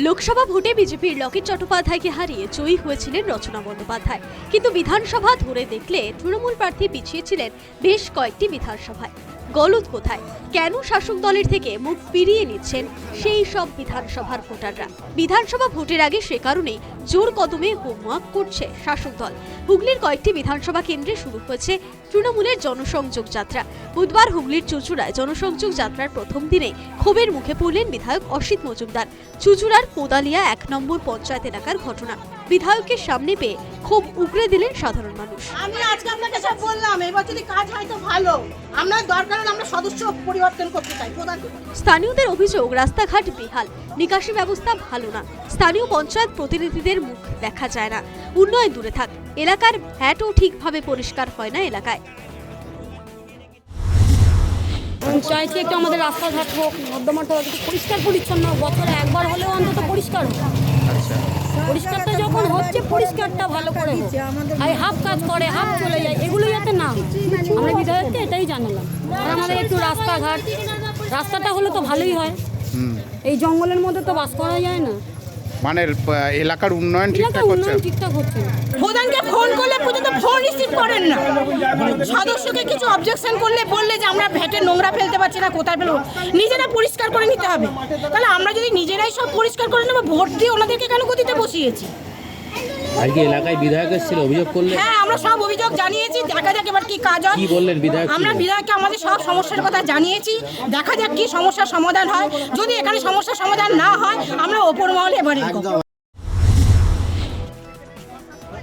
লোকসভা ভোটে বিজেপির লকেট চট্টোপাধ্যায়কে হারিয়ে জয়ী হয়েছিলেন রচনা বন্দ্যোপাধ্যায়। কিন্তু বিধানসভা ধরে দেখলে তৃণমূল প্রার্থী পিছিয়েছিলেন বেশ কয়েকটি বিধানসভায়। গলদ কোথায়? কেন শাসক দলের থেকে মুখ ফিরিয়ে নিচ্ছেন সেই সব বিধানসভার ভোটাররা? বিধানসভা ভোটের আগে সে কারণেই জোর কদমে হোমওয়ার্ক করছে শাসক দল। হুগলির কয়েকটি বিধানসভা কেন্দ্রে শুরু হয়েছে তৃণমূলের জনসংযোগ যাত্রা। বুধবার হুগলির চুচুড়ায় জনসংযোগ যাত্রার প্রথম দিনে ক্ষোভের মুখে পড়লেন বিধায়ক অসিত মজুমদার। চুচুড়ার কোদালিয়া এক নম্বর পঞ্চায়েত এলাকার ঘটনা। বিধায়কের সামনে পেয়ে খুব উগরে দিলেন সাধারণ মানুষ। আমি আজকে আপনাকে সব বললাম এবার যদি কাজ হয় তো ভালো। আমরা দরকার হলে আমরা সদস্য পরিবর্তন করতে চাই। প্রধান স্থানীয়দের অভিযোগ রাস্তাঘাট বেহাল নিকাশি ব্যবস্থা ভালো না। স্থানীয় পঞ্চায়েত প্রতিনিধিদের মুখ দেখা যায় না। উন্নয়ন দূরে থাক এলাকার ভ্যাটও ঠিকভাবে পরিষ্কার হয় না এলাকায়। চাইছি একটু আমাদের রাস্তাঘাট হোক নর্দমাটা হোক পরিষ্কার পরিচ্ছন্ন বছরে একবার হলেও অন্তত পরিষ্কার হোক। পরিষ্কারটা যখন হচ্ছে পরিষ্কারটা ভালো করে আর হাফ কাজ করে হাফ চলে যায় এগুলো যাতে না আমরা বিধায়ককে এটাই জানালাম। আর আমাদের একটু রাস্তাঘাট। রাস্তাটা হলে তো ভালোই হয়। এই জঙ্গলের মধ্যে তো বাস করা যায় না। মানে এলাকার উন্নয়ন ঠিকঠাক হচ্ছে ঠিকঠাক হচ্ছে। প্রধানকে ফোন করলে পর্যন্ত ফোন রিসিভ করেন না। সদস্যকে কিছু অবজেকশন করলে বললে যে আমরা ভ্যাটে নোংরা ফেলতে পারছি না কোথায় ফেলব? নিজেরা পরিষ্কার করে নিতে হবে। তাহলে আমরা যদি নিজেরাই সব পরিষ্কার করে নেব ভোট দিয়ে ওনাদেরকে কেন গতিতে বসিয়েছি? আজকে এলাকায় বিধায়ক এসেছিল অভিযোগ করলেন? হ্যাঁ আমরা সব অভিযোগ জানিয়েছি দেখা যাক এবার কি কাজ হয়। কি বললেন বিধায়ক? আমরা বিধায়ককে আমাদের সব সমস্যার কথা জানিয়েছি দেখা যাক কি সমস্যার সমাধান হয়। যদি এখানে সমস্যার সমাধান না হয় আমরা ওপর মহলে এবারে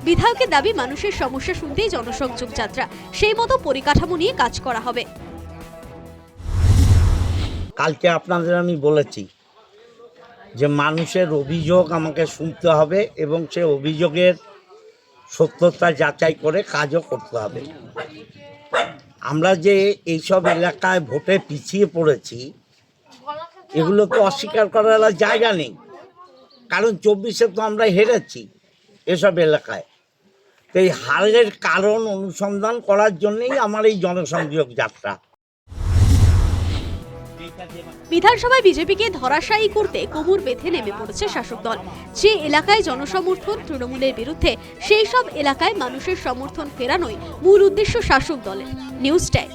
বিধায়কের দাবি মানুষের সমস্যা শুনতেই জনসংযোগ যাত্রা সেই মতো পরিকাঠামো নিয়ে কাজ করা হবে। কালকে আপনাদের আমি বলেছি যে মানুষের অভিযোগ আমাকে শুনতে হবে এবং সে অভিযোগের সত্যতা যাচাই করে কাজও করতে হবে। আমরা যে এইসব এলাকায় ভোটে পিছিয়ে পড়েছি, এগুলো তো অস্বীকার করার জায়গা নেই। কারণ চব্বিশে তো আমরা হেরেছি এসব এলাকায়। তো এই হারের কারণ অনুসন্ধান করার জন্যেই আমার এই জনসংযোগ যাত্রা। বিধানসভায় বিজেপিকে ধরাশায়ী করতে কোমর বেঁধে নেমে পড়েছে শাসক দল। যে এলাকায় জনসমর্থন তৃণমূলের বিরুদ্ধে, সেই সব এলাকায় মানুষের সমর্থন ফেরানোই মূল উদ্দেশ্য শাসক দলের। News time